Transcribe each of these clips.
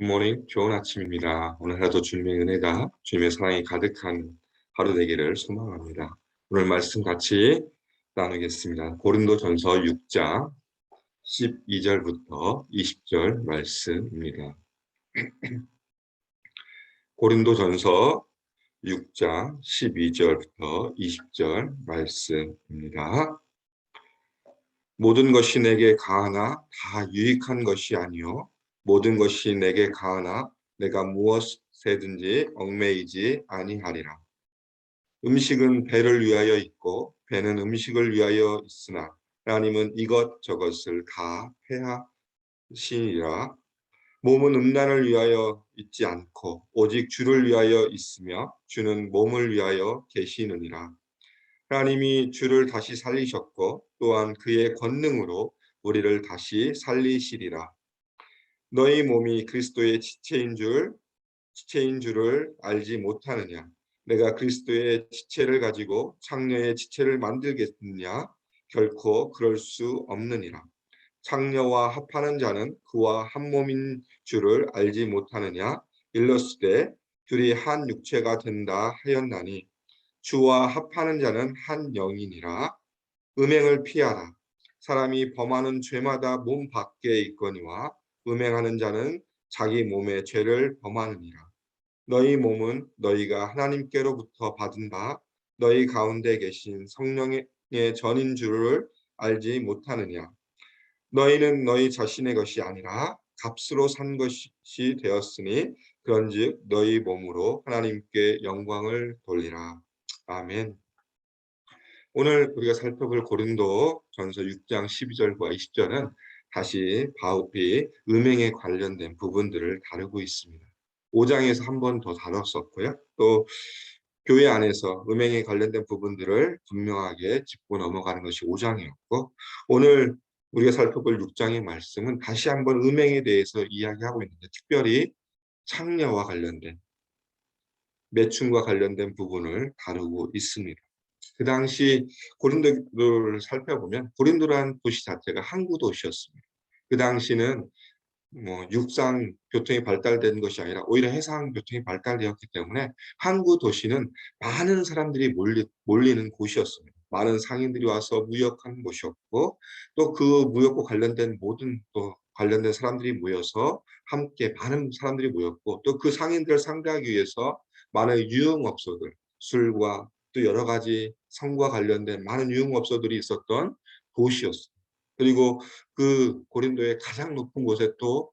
굿모닝 좋은 아침입니다. 오늘 하루도 주님의 은혜가 주님의 사랑이 가득한 하루 되기를 소망합니다. 오늘 말씀 같이 나누겠습니다. 고린도 전서 6장 12절부터 20절 말씀입니다. 고린도 전서 6장 12절부터 20절 말씀입니다. 모든 것이 내게 가하나 다 유익한 것이 아니요 모든 것이 내게 가하나 내가 무엇에든지 얽매이지 아니하리라. 음식은 배를 위하여 있고 배는 음식을 위하여 있으나 하나님은 이것 저것을 다 폐하시니라. 몸은 음란을 위하여 있지 않고 오직 주를 위하여 있으며 주는 몸을 위하여 계시느니라. 하나님이 주를 다시 살리셨고 또한 그의 권능으로 우리를 다시 살리시리라. 너희 몸이 그리스도의 지체인 줄 지체인 줄을 알지 못하느냐? 내가 그리스도의 지체를 가지고 창녀의 지체를 만들겠느냐? 결코 그럴 수 없느니라. 창녀와 합하는 자는 그와 한 몸인 줄을 알지 못하느냐? 일러스되 둘이 한 육체가 된다 하였나니 주와 합하는 자는 한 영이니라. 음행을 피하라. 사람이 범하는 죄마다 몸 밖에 있거니와 음행하는 자는 자기 몸의 죄를 범하느니라. 너희 몸은 너희가 하나님께로부터 받은 바 너희 가운데 계신 성령의 전인 줄을 알지 못하느냐. 너희는 너희 자신의 것이 아니라 값으로 산 것이 되었으니 그런즉 너희 몸으로 하나님께 영광을 돌리라. 아멘. 오늘 우리가 살펴볼 고린도 전서 6장 12절과 20절은 다시 바울이 음행에 관련된 부분들을 다루고 있습니다. 5장에서 한 번 더 다뤘었고요. 또 교회 안에서 음행에 관련된 부분들을 분명하게 짚고 넘어가는 것이 5장이었고 오늘 우리가 살펴볼 6장의 말씀은 다시 한번 음행에 대해서 이야기하고 있는데 특별히 창녀와 관련된 매춘과 관련된 부분을 다루고 있습니다. 그 당시 고린도를 살펴보면 고린도라는 도시 자체가 항구 도시였습니다. 그 당시는 뭐 육상 교통이 발달된 것이 아니라 오히려 해상 교통이 발달되었기 때문에 항구 도시는 많은 사람들이 몰리, 몰리는 곳이었습니다. 많은 상인들이 와서 무역하는 곳이었고 또 그 무역과 관련된 모든 또 관련된 사람들이 모여서 함께 많은 사람들이 모였고 또 그 상인들을 상대하기 위해서 많은 유흥업소들 술과 또 여러 가지 성과 관련된 많은 유흥업소들이 있었던 도시였습니다. 그리고 그 고린도의 가장 높은 곳에 또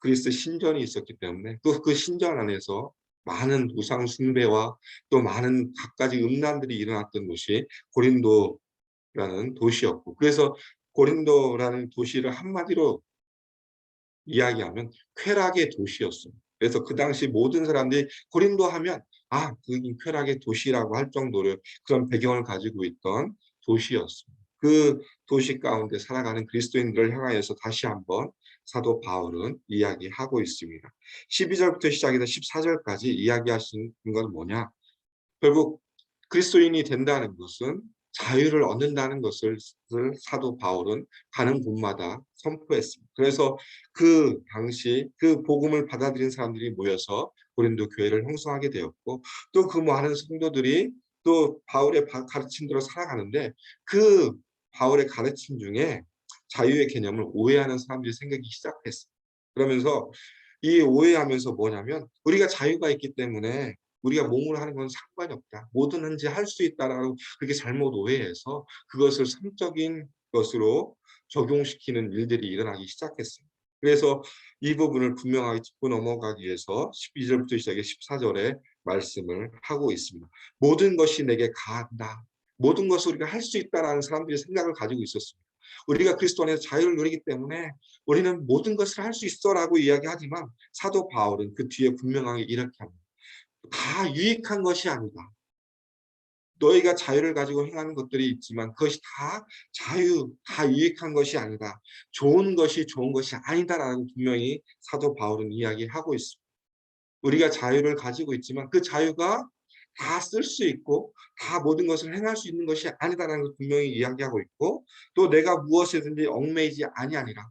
그리스 신전이 있었기 때문에 또 그 신전 안에서 많은 우상 숭배와 또 많은 갖가지 음란들이 일어났던 곳이 고린도라는 도시였고 그래서 고린도라는 도시를 한마디로 이야기하면 쾌락의 도시였습니다. 그래서 그 당시 모든 사람들이 고린도 하면 아, 그게 쾌락의 도시라고 할 정도로 그런 배경을 가지고 있던 도시였습니다. 그 도시 가운데 살아가는 그리스도인들을 향하여서 다시 한번 사도 바울은 이야기하고 있습니다. 12절부터 시작해서 14절까지 이야기하시는 건 뭐냐? 결국 그리스도인이 된다는 것은 자유를 얻는다는 것을 사도 바울은 가는 곳마다 선포했습니다. 그래서 그 당시 그 복음을 받아들인 사람들이 모여서 고린도 교회를 형성하게 되었고 또 그 많은 성도들이 또 바울의 가르침대로 살아가는데 그 바울의 가르침 중에 자유의 개념을 오해하는 사람들이 생기기 시작했어요. 그러면서 이 오해하면서 뭐냐면 우리가 자유가 있기 때문에 우리가 몸으로 하는 건 상관이 없다. 뭐든지 할 수 있다라고 그렇게 잘못 오해해서 그것을 성적인 것으로 적용시키는 일들이 일어나기 시작했습니다. 그래서 이 부분을 분명하게 짚고 넘어가기 위해서 12절부터 시작해 14절에 말씀을 하고 있습니다. 모든 것이 내게 가한다. 모든 것을 우리가 할 수 있다라는 사람들이 생각을 가지고 있었습니다. 우리가 그리스도 안에서 자유를 누리기 때문에 우리는 모든 것을 할 수 있어라고 이야기하지만 사도 바울은 그 뒤에 분명하게 이렇게 합니다. 다 유익한 것이 아니다. 너희가 자유를 가지고 행하는 것들이 있지만 그것이 다 자유, 다 유익한 것이 아니다. 좋은 것이 좋은 것이 아니다라고 분명히 사도 바울은 이야기하고 있습니다. 우리가 자유를 가지고 있지만 그 자유가 다 쓸 수 있고 다 모든 것을 행할 수 있는 것이 아니다라는 걸 분명히 이야기하고 있고 또 내가 무엇이든지 얽매이지 아니하니라.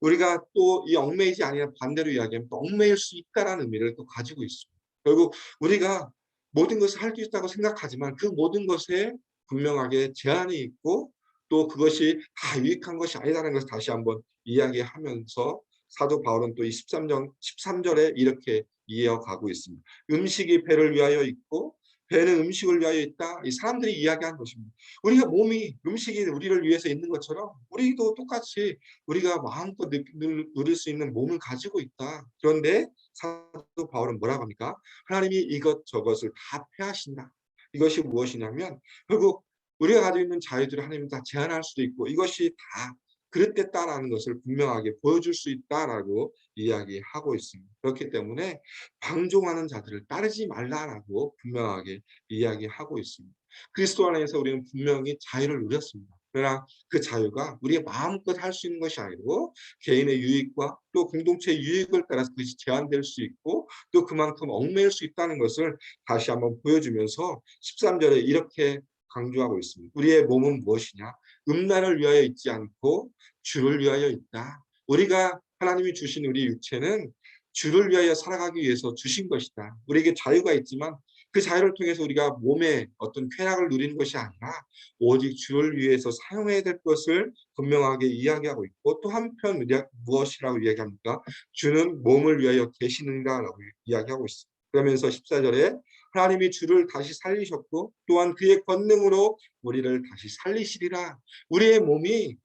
우리가 또 이 얽매이지 아니라 반대로 이야기하면 또 얽매일 수 있다라는 의미를 또 가지고 있습니다. 결국 우리가 모든 것을 할 수 있다고 생각하지만 그 모든 것에 분명하게 제한이 있고 또 그것이 다 유익한 것이 아니라는 것을 다시 한번 이야기하면서 사도 바울은 또 이 13절, 13절에 이렇게 이어가고 있습니다. 음식이 배를 위하여 있고 배는 음식을 위하여 있다. 이 사람들이 이야기한 것입니다. 우리가 몸이 음식이 우리를 위해서 있는 것처럼 우리도 똑같이 우리가 마음껏 누릴 수 있는 몸을 가지고 있다. 그런데 사도 바울은 뭐라고 합니까? 하나님이 이것 저것을 다 폐하신다. 이것이 무엇이냐면 결국 우리가 가지고 있는 자유들을 하나님이 다 제한할 수도 있고 이것이 다 그릇됐다라는 것을 분명하게 보여줄 수 있다라고 이야기하고 있습니다. 그렇기 때문에 방종하는 자들을 따르지 말라라고 분명하게 이야기하고 있습니다. 그리스도 안에서 우리는 분명히 자유를 누렸습니다. 그러나 그 자유가 우리의 마음껏 할 수 있는 것이 아니고 개인의 유익과 또 공동체의 유익을 따라서 그것이 제한될 수 있고 또 그만큼 얽매일 수 있다는 것을 다시 한번 보여주면서 13절에 이렇게 강조하고 있습니다. 우리의 몸은 무엇이냐? 음란을 위하여 있지 않고 주를 위하여 있다. 우리가 하나님이 주신 우리 육체는 주를 위하여 살아가기 위해서 주신 것이다. 우리에게 자유가 있지만 그 자유를 통해서 우리가 몸의 어떤 쾌락을 누리는 것이 아니라 오직 주를 위해서 사용해야 될 것을 분명하게 이야기하고 있고 또 한편 무엇이라고 이야기합니까? 주는 몸을 위하여 계시는가라고 이야기하고 있습니다. 그러면서 14절에 하나님이 주를 다시 살리셨고 또한 그의 권능으로 우리를 다시 살리시리라. 우리의 몸이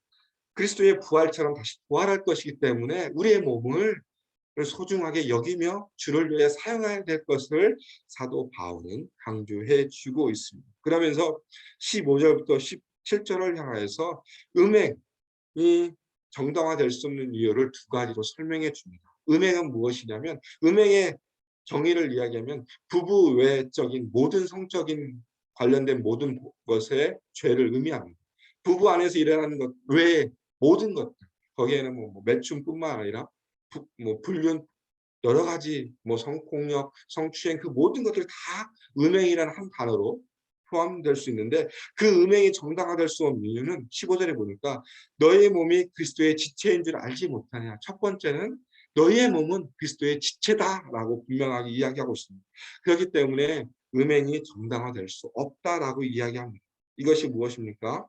그리스도의 부활처럼 다시 부활할 것이기 때문에 우리의 몸을 소중하게 여기며 주를 위해 사용해야 될 것을 사도 바울은 강조해 주고 있습니다. 그러면서 15절부터 17절을 향하여서 음행이 정당화될 수 없는 이유를 두 가지로 설명해 줍니다. 음행은 무엇이냐면 음행의 정의를 이야기하면 부부 외적인 모든 성적인 관련된 모든 것에 죄를 의미합니다. 부부 안에서 일어나는 것 외에 모든 것들 거기에는 뭐 매춘뿐만 아니라 부, 뭐 불륜 여러 가지 뭐 성폭력, 성추행 그 모든 것들 다 음행이라는 한 단어로 포함될 수 있는데 그 음행이 정당화될 수 없는 이유는 15절에 보니까 너의 몸이 그리스도의 지체인 줄 알지 못하냐. 첫 번째는 너희의 몸은 그리스도의 지체다라고 분명하게 이야기하고 있습니다. 그렇기 때문에 음행이 정당화될 수 없다라고 이야기합니다. 이것이 무엇입니까?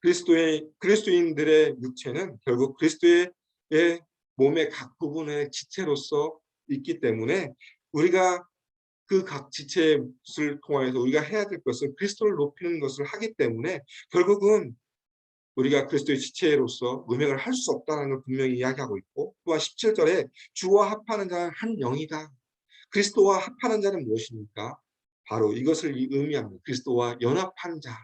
그리스도의 그리스도인들의 육체는 결국 그리스도의 몸의 각 부분의 지체로서 있기 때문에 우리가 그 각 지체를 통해서 우리가 해야 될 것은 그리스도를 높이는 것을 하기 때문에 결국은 우리가 그리스도의 지체로서 음행을 할 수 없다는 걸 분명히 이야기하고 있고 또한 17절에 주와 합하는 자는 한 영이다. 그리스도와 합하는 자는 무엇입니까? 바로 이것을 의미합니다. 그리스도와 연합한 자.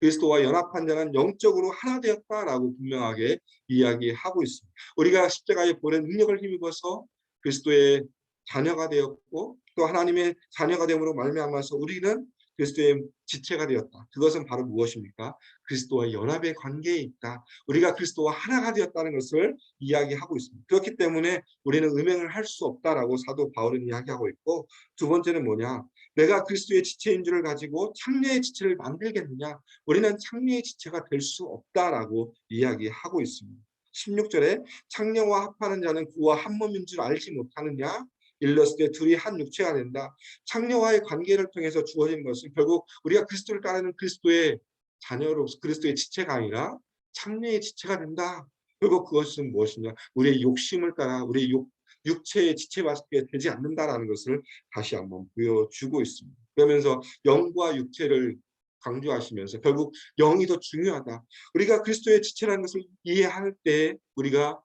그리스도와 연합한 자는 영적으로 하나 되었다라고 분명하게 이야기하고 있습니다. 우리가 십자가에 보낸 능력을 힘입어서 그리스도의 자녀가 되었고 또 하나님의 자녀가 되므로 말미암아서 우리는 그리스도의 지체가 되었다. 그것은 바로 무엇입니까? 그리스도와 연합의 관계에 있다. 우리가 그리스도와 하나가 되었다는 것을 이야기하고 있습니다. 그렇기 때문에 우리는 음행을 할 수 없다라고 사도 바울은 이야기하고 있고 두 번째는 뭐냐? 내가 그리스도의 지체인 줄을 가지고 창녀의 지체를 만들겠느냐? 우리는 창녀의 지체가 될 수 없다라고 이야기하고 있습니다. 16절에 창녀와 합하는 자는 그와 한 몸인 줄 알지 못하느냐? 일렀을 때 둘이 한 육체가 된다. 창녀와의 관계를 통해서 주어진 것은 결국 우리가 그리스도를 따르는 그리스도의 자녀로서 그리스도의 지체가 아니라 창녀의 지체가 된다. 결국 그것은 무엇이냐? 우리의 욕심을 따라 우리의 욕, 육체의 지체밖에 되지 않는다라는 것을 다시 한번 보여주고 있습니다. 그러면서 영과 육체를 강조하시면서 결국 영이 더 중요하다. 우리가 그리스도의 지체라는 것을 이해할 때 우리가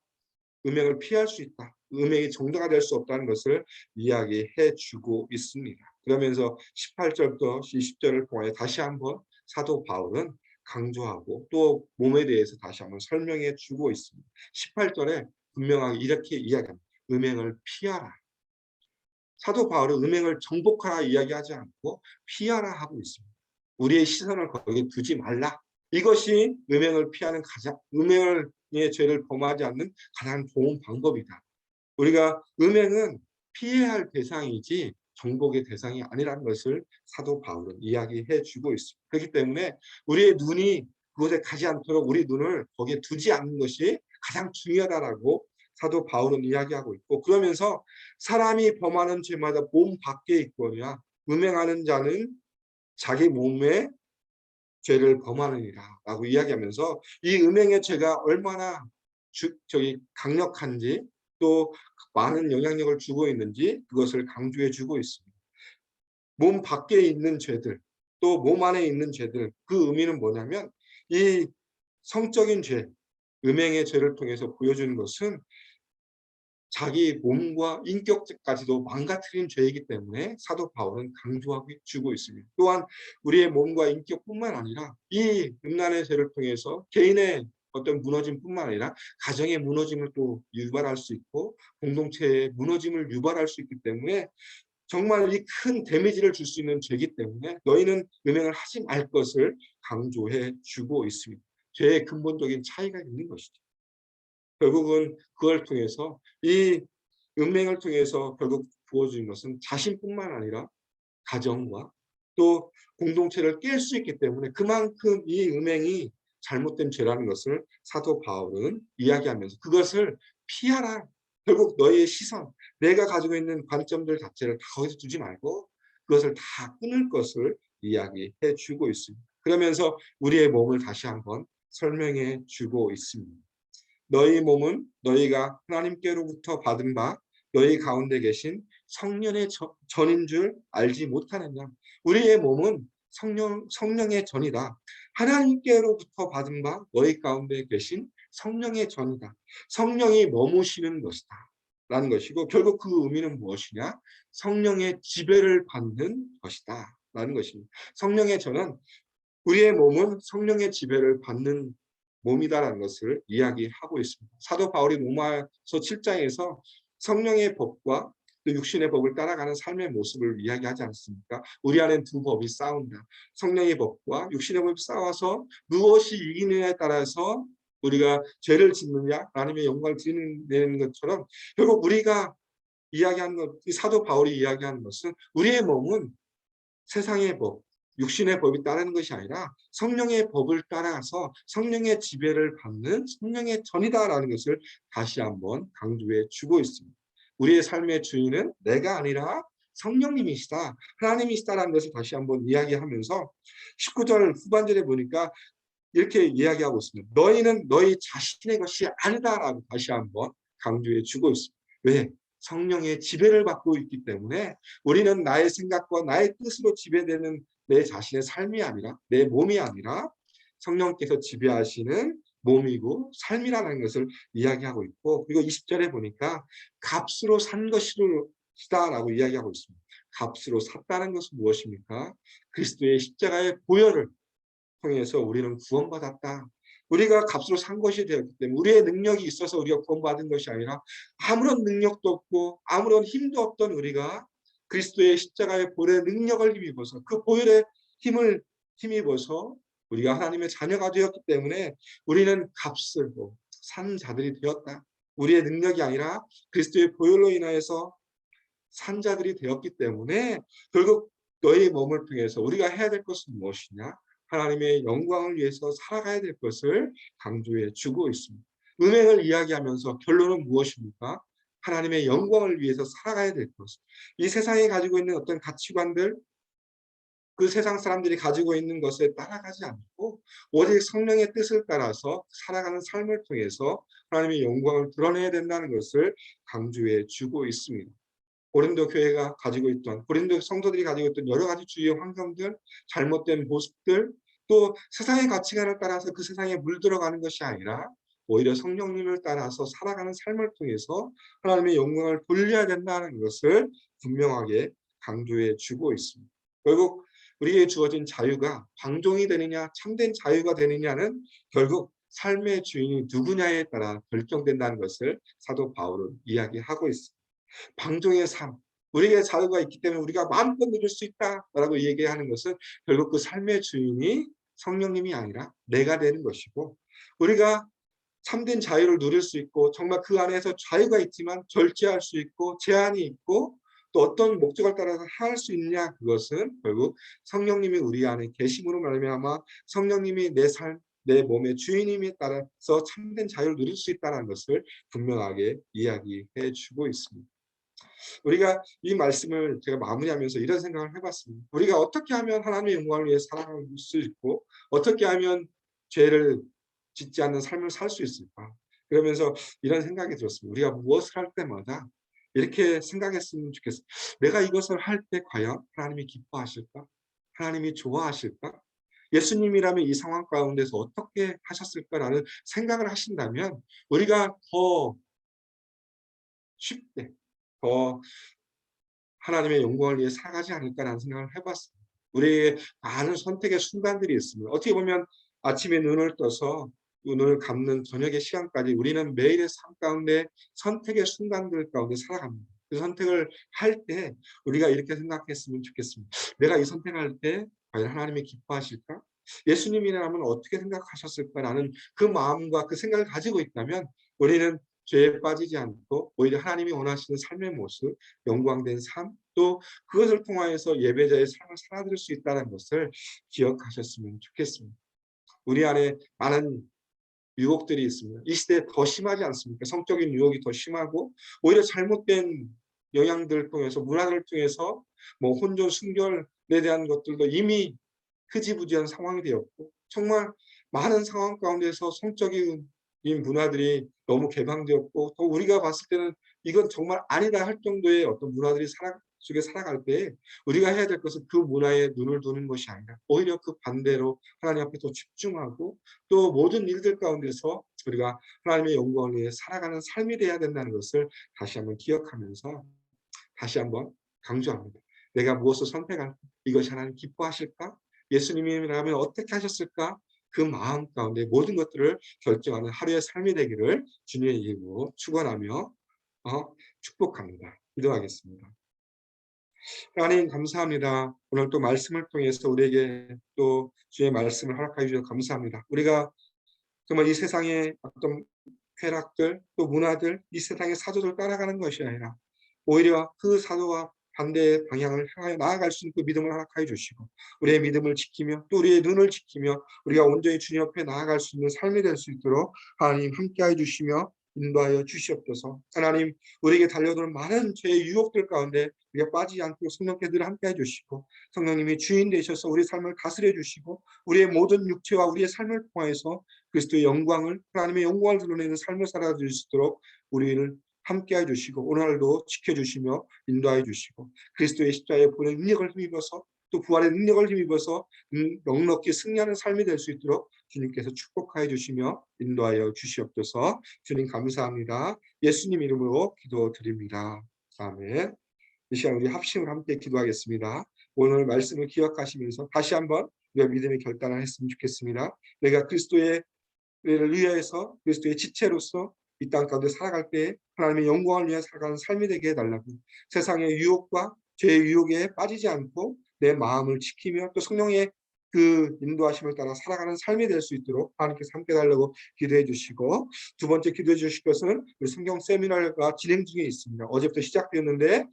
음행을 피할 수 있다. 음행이 정당화 될 수 없다는 것을 이야기해 주고 있습니다. 그러면서 18절부터 20절을 통해 다시 한번 사도 바울은 강조하고 또 몸에 대해서 다시 한번 설명해 주고 있습니다. 18절에 분명하게 이렇게 이야기합니다. 음행을 피하라. 사도 바울은 음행을 정복하라 이야기하지 않고 피하라 하고 있습니다. 우리의 시선을 거기에 두지 말라. 이것이 음행을 피하는 가장 음행을 의 죄를 범하지 않는 가장 좋은 방법이다. 우리가 음행은 피해야 할 대상이지 정복의 대상이 아니라는 것을 사도 바울은 이야기해 주고 있습니다. 그렇기 때문에 우리의 눈이 그곳에 가지 않도록 우리 눈을 거기에 두지 않는 것이 가장 중요하다라고 사도 바울은 이야기하고 있고 그러면서 사람이 범하는 죄마다 몸 밖에 있거냐 음행하는 자는 자기 몸에 죄를 범하느니라 라고 이야기하면서 이 음행의 죄가 얼마나 주, 저기 강력한지 또 많은 영향력을 주고 있는지 그것을 강조해 주고 있습니다. 몸 밖에 있는 죄들 또 몸 안에 있는 죄들 그 의미는 뭐냐면 이 성적인 죄 음행의 죄를 통해서 보여주는 것은 자기 몸과 인격까지도 망가뜨린 죄이기 때문에 사도 바울은 강조하고 주고 있습니다. 또한 우리의 몸과 인격뿐만 아니라 이 음란의 죄를 통해서 개인의 어떤 무너짐뿐만 아니라 가정의 무너짐을 또 유발할 수 있고 공동체의 무너짐을 유발할 수 있기 때문에 정말 이 큰 데미지를 줄 수 있는 죄이기 때문에 너희는 음행을 하지 말 것을 강조해 주고 있습니다. 죄의 근본적인 차이가 있는 것이죠. 결국은 그걸 통해서 이 음행을 통해서 결국 부어주는 것은 자신뿐만 아니라 가정과 또 공동체를 깰 수 있기 때문에 그만큼 이 음행이 잘못된 죄라는 것을 사도 바울은 이야기하면서 그것을 피하라. 결국 너희의 시선, 내가 가지고 있는 관점들 자체를 다 거기서 두지 말고 그것을 다 끊을 것을 이야기해 주고 있습니다. 그러면서 우리의 몸을 다시 한번 설명해 주고 있습니다. 너희 몸은 너희가 하나님께로부터 받은 바 너희 가운데 계신 성령의 전인 줄 알지 못하느냐. 우리의 몸은 성령, 성령의 전이다. 하나님께로부터 받은 바 너희 가운데 계신 성령의 전이다. 성령이 머무시는 것이다. 라는 것이고 결국 그 의미는 무엇이냐? 성령의 지배를 받는 것이다. 라는 것입니다. 성령의 전은 우리의 몸은 성령의 지배를 받는 몸이다라는 것을 이야기하고 있습니다. 사도 바울이 로마서 7장에서 성령의 법과 또 육신의 법을 따라가는 삶의 모습을 이야기하지 않습니까? 우리 안엔 두 법이 싸운다. 성령의 법과 육신의 법이 싸워서 무엇이 이기느냐에 따라서 우리가 죄를 짓느냐 아니면 영광을 드리는 것처럼 결국 우리가 이야기하는 것, 사도 바울이 이야기하는 것은 우리의 몸은 세상의 법, 육신의 법이 따르는 것이 아니라 성령의 법을 따라서 성령의 지배를 받는 성령의 전이다라는 것을 다시 한번 강조해 주고 있습니다. 우리의 삶의 주인은 내가 아니라 성령님이시다. 하나님이시다라는 것을 다시 한번 이야기하면서 19절 후반절에 보니까 이렇게 이야기하고 있습니다. 너희는 너희 자신의 것이 아니다라고 다시 한번 강조해 주고 있습니다. 왜? 성령의 지배를 받고 있기 때문에 우리는 나의 생각과 나의 뜻으로 지배되는 내 자신의 삶이 아니라 내 몸이 아니라 성령께서 지배하시는 몸이고 삶이라는 것을 이야기하고 있고 그리고 20절에 보니까 값으로 산 것이다라고 이야기하고 있습니다. 값으로 샀다는 것은 무엇입니까? 그리스도의 십자가의 보혈을 통해서 우리는 구원받았다. 우리가 값으로 산 것이 되었기 때문에 우리의 능력이 있어서 우리가 구원받은 것이 아니라 아무런 능력도 없고 아무런 힘도 없던 우리가 그리스도의 십자가의 보혈의 능력을 힘입어서 그 보혈의 힘을 힘입어서 우리가 하나님의 자녀가 되었기 때문에 우리는 값을 산 자들이 되었다. 우리의 능력이 아니라 그리스도의 보혈로 인하여서 산 자들이 되었기 때문에 결국 너희 몸을 통해서 우리가 해야 될 것은 무엇이냐? 하나님의 영광을 위해서 살아가야 될 것을 강조해 주고 있습니다. 은행을 이야기하면서 결론은 무엇입니까? 하나님의 영광을 위해서 살아가야 될 것. 이 세상에 가지고 있는 어떤 가치관들, 그 세상 사람들이 가지고 있는 것에 따라가지 않고 오직 성령의 뜻을 따라서 살아가는 삶을 통해서 하나님의 영광을 드러내야 된다는 것을 강조해 주고 있습니다. 고린도 교회가 가지고 있던 고린도 성도들이 가지고 있던 여러 가지 주위의 환경들, 잘못된 모습들, 또 세상의 가치관을 따라서 그 세상에 물들어가는 것이 아니라 오히려 성령님을 따라서 살아가는 삶을 통해서 하나님의 영광을 돌려야 된다는 것을 분명하게 강조해 주고 있습니다. 결국 우리에게 주어진 자유가 방종이 되느냐 참된 자유가 되느냐는 결국 삶의 주인이 누구냐에 따라 결정된다는 것을 사도 바울은 이야기하고 있습니다. 방종의 삶, 우리에게 자유가 있기 때문에 우리가 마음껏 누릴 수 있다라고 얘기하는 것은 결국 그 삶의 주인이 성령님이 아니라 내가 되는 것이고 우리가 참된 자유를 누릴 수 있고 정말 그 안에서 자유가 있지만 절제할 수 있고 제한이 있고 또 어떤 목적을 따라서 할 수 있냐 그것은 결국 성령님이 우리 안에 계심으로 말미암아 성령님이 내 삶, 내 몸의 주인임에 따라서 참된 자유를 누릴 수 있다는 것을 분명하게 이야기해 주고 있습니다. 우리가 이 말씀을 제가 마무리하면서 이런 생각을 해봤습니다. 우리가 어떻게 하면 하나님의 영광을 위해 살아갈 수 있고 어떻게 하면 죄를 짓지 않는 삶을 살 수 있을까? 그러면서 이런 생각이 들었습니다. 우리가 무엇을 할 때마다 이렇게 생각했으면 좋겠어요. 내가 이것을 할 때 과연 하나님이 기뻐하실까? 하나님이 좋아하실까? 예수님이라면 이 상황 가운데서 어떻게 하셨을까라는 생각을 하신다면 우리가 더 쉽게 더 하나님의 영광을 위해 살아가지 않을까라는 생각을 해봤습니다. 우리의 많은 선택의 순간들이 있습니다. 어떻게 보면 아침에 눈을 떠서 눈을 감는 저녁의 시간까지 우리는 매일의 삶 가운데 선택의 순간들 가운데 살아갑니다. 그 선택을 할 때 우리가 이렇게 생각했으면 좋겠습니다. 내가 이 선택할 때 과연 하나님이 기뻐하실까? 예수님이라면 어떻게 생각하셨을까라는 그 마음과 그 생각을 가지고 있다면 우리는 죄에 빠지지 않고 오히려 하나님이 원하시는 삶의 모습, 영광된 삶, 또 그것을 통하여서 예배자의 삶을 살아드릴 수 있다는 것을 기억하셨으면 좋겠습니다. 우리 안에 많은 유혹들이 있습니다. 이 시대에 더 심하지 않습니까? 성적인 유혹이 더 심하고 오히려 잘못된 영향들을 통해서 문화를 통해서 뭐 혼전 순결에 대한 것들도 이미 흐지부지한 상황이 되었고 정말 많은 상황 가운데서 성적인 이 문화들이 너무 개방되었고 또 우리가 봤을 때는 이건 정말 아니다 할 정도의 어떤 문화들이 살아, 속에 살아갈 때 우리가 해야 될 것은 그 문화에 눈을 두는 것이 아니라 오히려 그 반대로 하나님 앞에 더 집중하고 또 모든 일들 가운데서 우리가 하나님의 영광을 위해 살아가는 삶이 돼야 된다는 것을 다시 한번 기억하면서 다시 한번 강조합니다. 내가 무엇을 선택할까? 이것이 하나님 기뻐하실까? 예수님이라면 어떻게 하셨을까? 그 마음 가운데 모든 것들을 결정하는 하루의 삶이 되기를 주님의 이름으로 축원하며 어, 축복합니다. 기도하겠습니다. 하나님 감사합니다. 오늘 또 말씀을 통해서 우리에게 또 주의 말씀을 허락하여 주셔서 감사합니다. 우리가 정말 이 세상의 어떤 쾌락들 또 문화들 이 세상의 사조를 따라가는 것이 아니라 오히려 그 사도와 반대의 방향을 향하여 나아갈 수 있는 그 믿음을 허락하여 주시고 우리의 믿음을 지키며 또 우리의 눈을 지키며 우리가 온전히 주님 옆에 나아갈 수 있는 삶이 될 수 있도록 하나님 함께하여 주시며 인도하여 주시옵소서. 하나님 우리에게 달려드는 많은 죄의 유혹들 가운데 우리가 빠지지 않고 성령께 늘 함께해 주시고 성령님이 주인 되셔서 우리 삶을 다스려 주시고 우리의 모든 육체와 우리의 삶을 통하여서 그리스도의 영광을 하나님의 영광을 드러내는 삶을 살아줄 수 있도록 우리를 함께해 주시고 오늘도 지켜주시며 인도해 주시고 그리스도의 십자가의 보낸 능력을 힘입어서 또 부활의 능력을 힘입어서 넉넉히 승리하는 삶이 될 수 있도록 주님께서 축복하여 주시며 인도하여 주시옵소서 주님 감사합니다. 예수님 이름으로 기도드립니다. 아멘. 이 시간 우리 합심을 함께 기도하겠습니다. 오늘 말씀을 기억하시면서 다시 한번 우리가 믿음의 결단을 했으면 좋겠습니다. 내가 그리스도의 를 위하여서 그리스도의 지체로서 이 땅 가운데 살아갈 때 하나님의 영광을 위해 살아가는 삶이 되게 해달라고 세상의 유혹과 죄의 유혹에 빠지지 않고 내 마음을 지키며 또 성령의 그 인도하심을 따라 살아가는 삶이 될 수 있도록 하나님께서 함께 달라고 기도해 주시고 두 번째 기도해 주실 것은 우리 성경 세미나가 진행 중에 있습니다. 어제부터 시작되었는데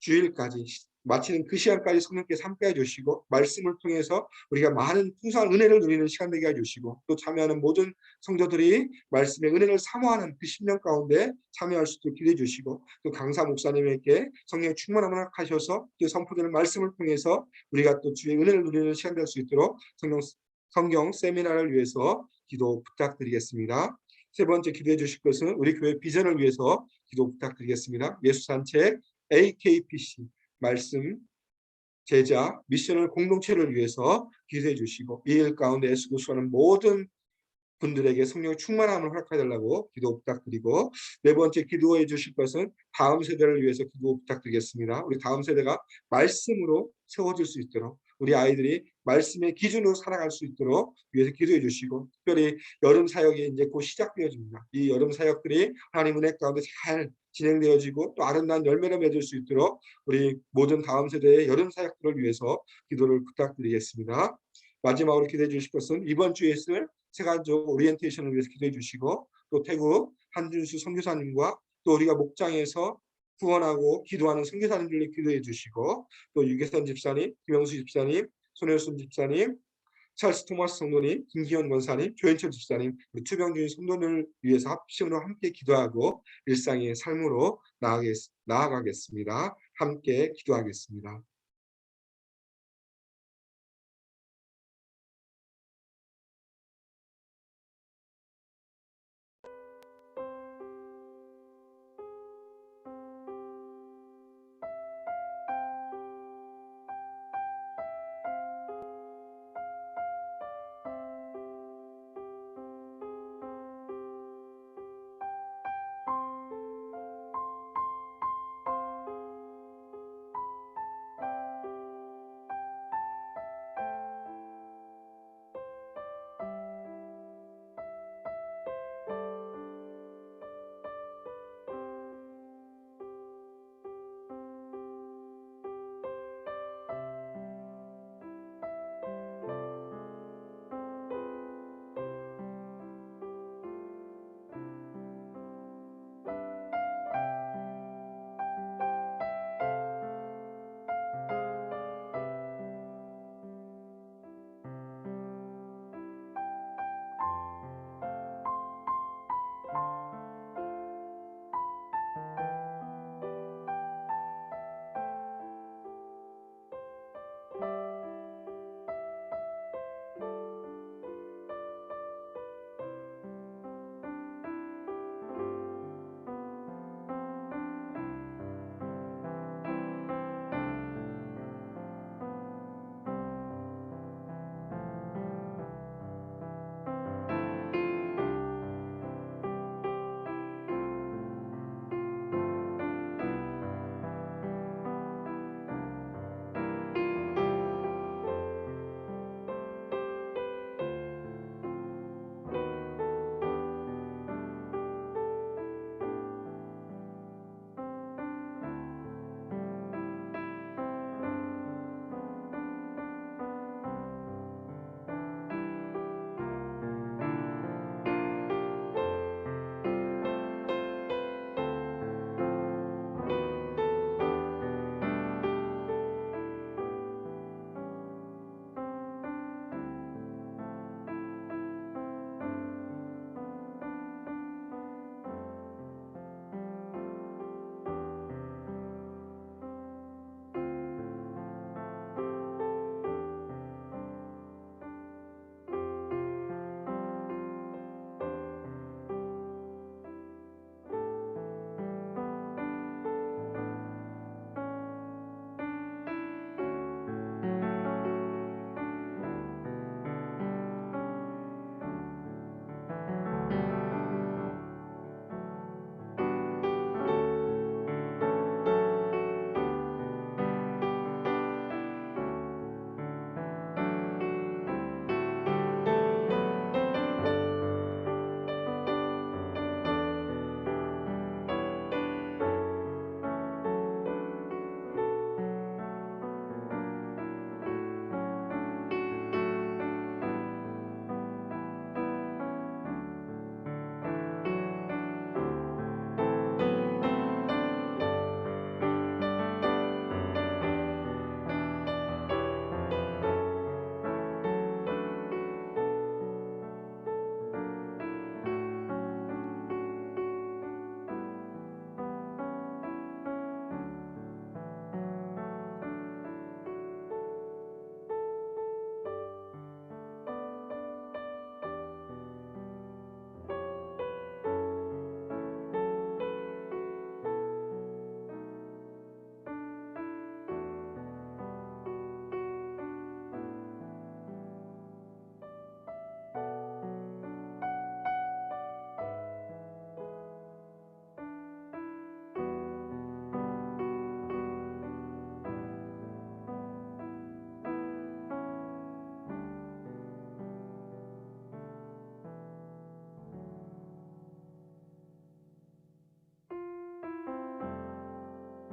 주일까지 마치는 그 시간까지 성령께서 함께해 주시고 말씀을 통해서 우리가 많은 풍성한 은혜를 누리는 시간 되게 해주시고 또 참여하는 모든 성도들이 말씀의 은혜를 사모하는 그 10년 가운데 참여할 수 있도록 기도해 주시고 또 강사 목사님에게 성령의 충만함을 하셔서 또 선포되는 말씀을 통해서 우리가 또 주의 은혜를 누리는 시간 될 수 있도록 성경, 성경 세미나를 위해서 기도 부탁드리겠습니다. 세 번째 기도해 주실 것은 우리 교회 비전을 위해서 기도 부탁드리겠습니다. 예수산책 AKPC 말씀, 제자, 미션을 공동체를 위해서 기도해 주시고 이 일 가운데 애쓰고 수하는 모든 분들에게 성령의 충만함을 허락해달라고 기도 부탁드리고 네 번째 기도해 주실 것은 다음 세대를 위해서 기도 부탁드리겠습니다. 우리 다음 세대가 말씀으로 세워질 수 있도록 우리 아이들이 말씀의 기준으로 살아갈 수 있도록 위해서 기도해 주시고 특별히 여름 사역이 이제 곧 시작되어집니다. 이 여름 사역들이 하나님 은혜 가운데 잘 진행되어지고 또 아름다운 열매를 맺을 수 있도록 우리 모든 다음 세대의 여름 사역들을 위해서 기도를 부탁드리겠습니다. 마지막으로 기도해 주실 것은 이번 주에 있을 세간적 오리엔테이션을 위해서 기도해 주시고 또 태국 한준수 선교사님과 또 우리가 목장에서 후원하고 기도하는 선교사님들을 기도해 주시고 또 유계선 집사님, 김영수 집사님, 손혜순 집사님, 찰스 토마스 성도님, 김기현 권사님, 조현철 집사님, 우리 투병중인 성도들을 위해서 합심으로 함께 기도하고 일상의 삶으로 나아가겠, 나아가겠습니다. 함께 기도하겠습니다.